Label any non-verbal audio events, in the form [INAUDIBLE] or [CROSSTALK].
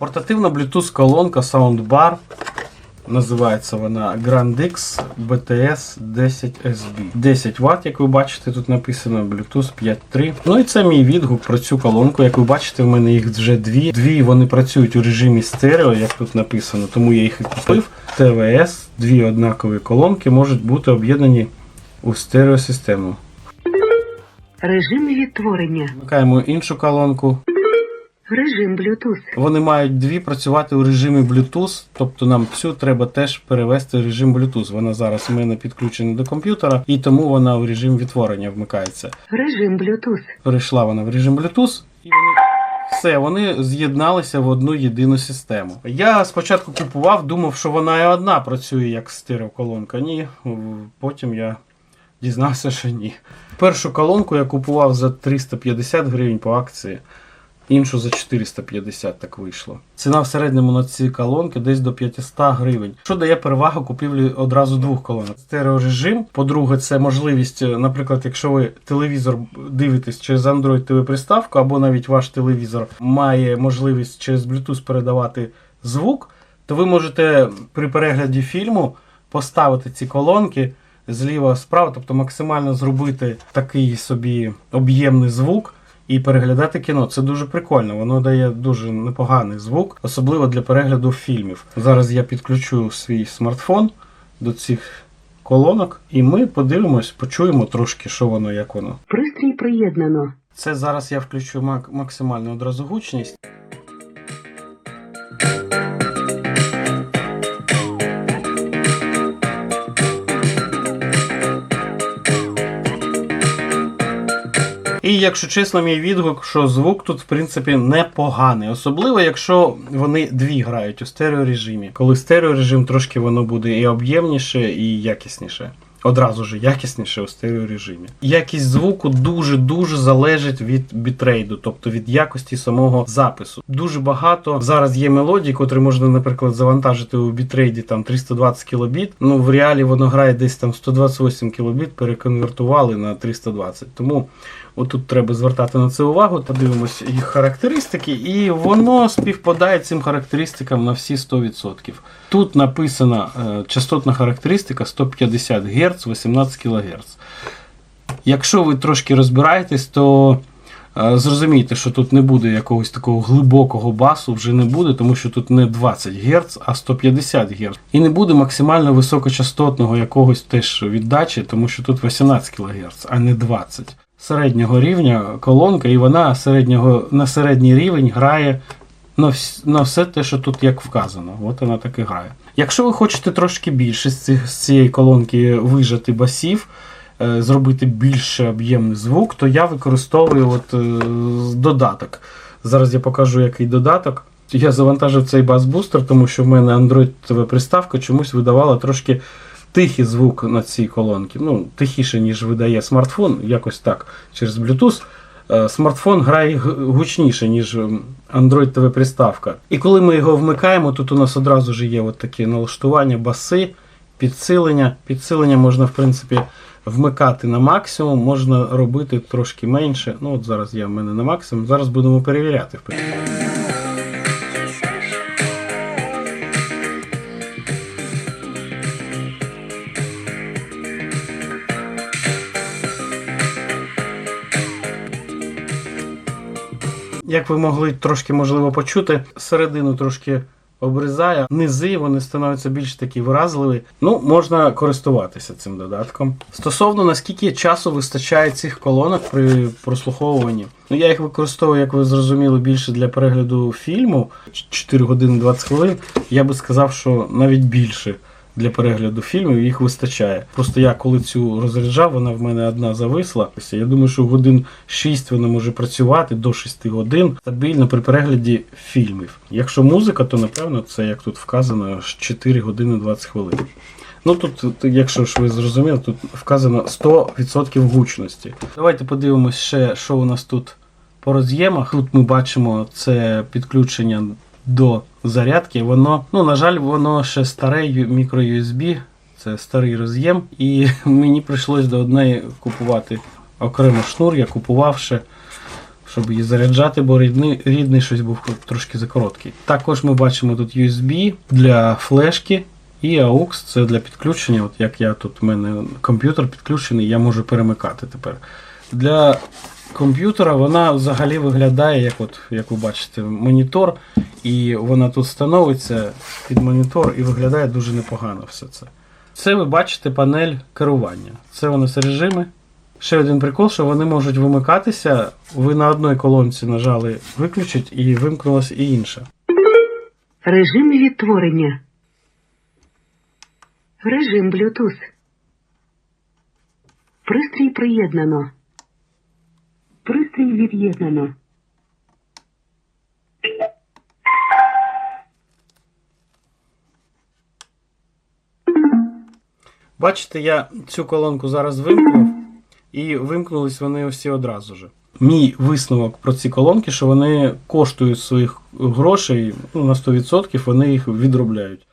Портативна Bluetooth колонка Soundbar. Називається вона Grandix BTS 10 SB. 10 Вт, як ви бачите, тут написано Bluetooth 5.3. Ну і це мій відгук про цю колонку. Як ви бачите, в мене їх вже дві. Дві вони працюють у режимі стерео, як тут написано, тому я їх і купив. ТВС, дві однакові колонки можуть бути об'єднані у стереосистему. Режим відтворення. Вмикаємо іншу колонку. Режим Bluetooth. Вони мають дві працювати у режимі Bluetooth, тобто нам цю треба теж перевести в режим Bluetooth. Вона зараз у мене підключена до комп'ютера, і тому вона в режим відтворення вмикається. Режим Bluetooth. Перейшла вона в режим Bluetooth, і вони все, вони з'єдналися в одну єдину систему. Я спочатку купував, думав, що вона і одна працює як стереоколонка. Ні, потім я дізнався, що ні. Першу колонку я купував за 350 гривень по акції. Іншу за 450 так вийшло. Ціна в середньому на ці колонки десь до 500 гривень. Що дає перевагу купівлі одразу двох колонок. Стереорежим. По-друге, це можливість, наприклад, якщо ви телевізор дивитесь через Android TV приставку, або навіть ваш телевізор має можливість через Bluetooth передавати звук, то ви можете при перегляді фільму поставити ці колонки зліва справа, тобто максимально зробити такий собі об'ємний звук і переглядати кіно. Це дуже прикольно. Воно дає дуже непоганий звук, особливо для перегляду фільмів. Зараз я підключу свій смартфон до цих колонок, і ми подивимось, почуємо трошки, що воно, як воно. Пристрій приєднано. Це зараз я включу мак- максимальну одразу гучність. І якщо чесно, мій відгук, що звук тут в принципі непоганий. Особливо, якщо вони дві грають у стереорежимі. Коли стереорежим трошки воно буде і об'ємніше, і якісніше. Одразу ж якісніше у стереорежимі. Якість звуку дуже-дуже залежить від бітрейду, тобто від якості самого запису. Дуже багато зараз є мелодій, котрі можна, наприклад, завантажити у бітрейді там 320 кілобіт. Ну в реалі воно грає десь там 128 кілобіт, переконвертували на 320. Тому отут треба звертати на це увагу. Подивимось їх характеристики, і воно співпадає цим характеристикам на всі 100%. Тут написана е, частотна характеристика 150 Гц, 18 кГц. Якщо ви трошки розбираєтесь, то е, зрозумійте, що тут не буде якогось такого глибокого басу, вже не буде, тому що тут не 20 Гц, а 150 Гц. І не буде максимально високочастотного якогось теж віддачі, тому що тут 18 кГц, а не 20. Середнього рівня колонка, і вона середнього, на середній рівень грає на, вс- на все те, що тут як вказано. От вона так і грає. Якщо ви хочете трошки більше з, цих, з цієї колонки вижати басів, е, зробити більше об'ємний звук, то я використовую от, е, додаток. Зараз я покажу, який додаток. Я завантажив цей бас-бустер, тому що в мене Android TV приставка чомусь видавала трошки тихий звук на цій колонці. Ну, тихіше, ніж видає смартфон, якось так, через Bluetooth. Е, Смартфон грає гучніше, ніж ем, Android TV приставка. І коли ми його вмикаємо, тут у нас одразу ж є от такі налаштування, баси, підсилення. Підсилення можна, в принципі, вмикати на максимум, можна робити трошки менше. Ну, от зараз я в мене на максимум. Зараз будемо перевіряти. в принципі. Як ви могли трошки можливо почути, середину трошки обрізає, низи вони становляться більш такі виразливі. Ну, можна користуватися цим додатком. Стосовно наскільки часу вистачає цих колонок при прослуховуванні. Ну, я їх використовую, як ви зрозуміли, більше для перегляду фільму 4 години 20 хвилин. Я би сказав, що навіть більше для перегляду фільмів їх вистачає. Просто я коли цю розряджав, вона в мене одна зависла. Я думаю, що годин 6 вона може працювати до 6 годин стабільно при перегляді фільмів. Якщо музика, то напевно це як тут вказано 4 години 20 хвилин. Ну тут, якщо ж ви зрозуміли, тут вказано 100% гучності. Давайте подивимось ще, що у нас тут по роз'ємах. Тут ми бачимо це підключення до зарядки. Воно, ну, на жаль, воно ще старе ю- мікро-USB, це старий роз'єм, і [LAUGHS] мені прийшлось до одної купувати окремо шнур. Я купував ще щоб її заряджати, бо рідний, рідний щось був трошки закороткий. Також ми бачимо тут USB для флешки і AUX це для підключення. От як я тут, в мене комп'ютер підключений, я можу перемикати тепер. Для комп'ютера вона взагалі виглядає, як от, як ви бачите, монітор, і вона тут становиться під монітор і виглядає дуже непогано все це. Це ви бачите панель керування. Це у нас режими. Ще один прикол, що вони можуть вимикатися. Ви на одній колонці нажали виключить і вимкнулася і інша. Режим відтворення. Режим Bluetooth. Пристрій приєднано. Пристрій від'єднано. Бачите, я цю колонку зараз вимкнув, і вимкнулись вони всі одразу ж. Мій висновок про ці колонки, що вони коштують своїх грошей ну, на 100%, вони їх відробляють.